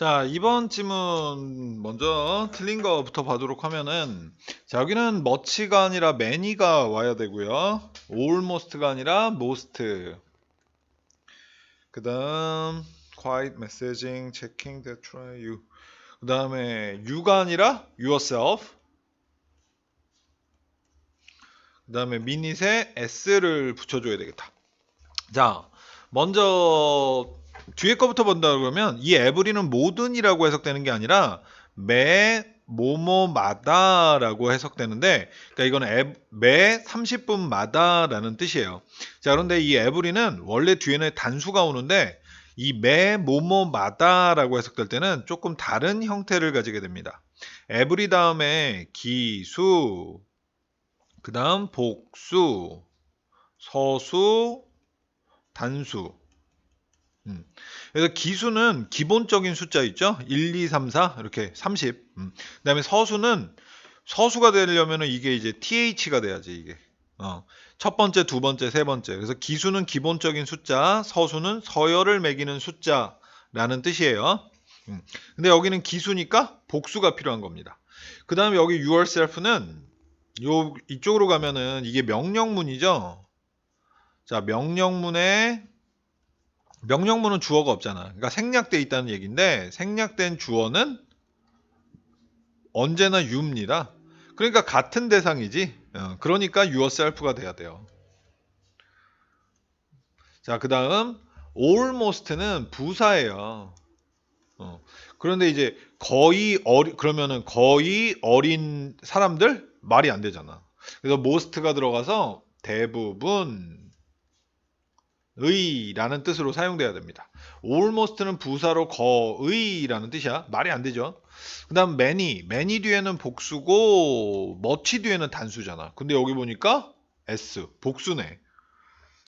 자, 이번 지문 먼저 틀린 거부터 봐도록 하면은 자, 여기는 much가 아니라 many가 와야 되고요. almost가 아니라 most. 그다음 quiet messaging, checking that try you. 그다음에 you가 아니라 yourself. 그다음에 minut에 s를 붙여 줘야 되겠다. 자, 먼저 뒤에 거부터 본다 그러면 이 에브리는 모든이라고 해석되는 게 아니라 매 뭐뭐마다라고 해석되는데 그러니까 이거는 에, 매 30분마다라는 뜻이에요. 자 그런데 이 에브리는 원래 뒤에는 단수가 오는데 이매 뭐뭐마다라고 해석될 때는 조금 다른 형태를 가지게 됩니다. 에브리 다음에 기수 그 다음 복수 서수 단수 음. 그래서 기수는 기본적인 숫자 있죠? 1, 2, 3, 4 이렇게 30. 음. 그다음에 서수는 서수가 되려면 이게 이제 TH가 돼야지 이게. 어. 첫 번째, 두 번째, 세 번째. 그래서 기수는 기본적인 숫자, 서수는 서열을 매기는 숫자라는 뜻이에요. 음. 근데 여기는 기수니까 복수가 필요한 겁니다. 그다음에 여기 yourself는 요 이쪽으로 가면은 이게 명령문이죠. 자, 명령문에 명령문은 주어가 없잖아. 그러니까 생략돼 있다는 얘기인데 생략된 주어는 언제나 you입니다. 그러니까 같은 대상이지. 어, 그러니까 yourself가 돼야 돼요. 자, 그 다음 almost는 부사예요. 어, 그런데 이제 거의 어리 그러면은 거의 어린 사람들 말이 안 되잖아. 그래서 most가 들어가서 대부분 의라는 뜻으로 사용돼야 됩니다. almost는 부사로 거의라는 뜻이야. 말이 안 되죠. 그 다음 many, many 뒤에는 복수고 much 뒤에는 단수잖아. 근데 여기 보니까 s 복수네.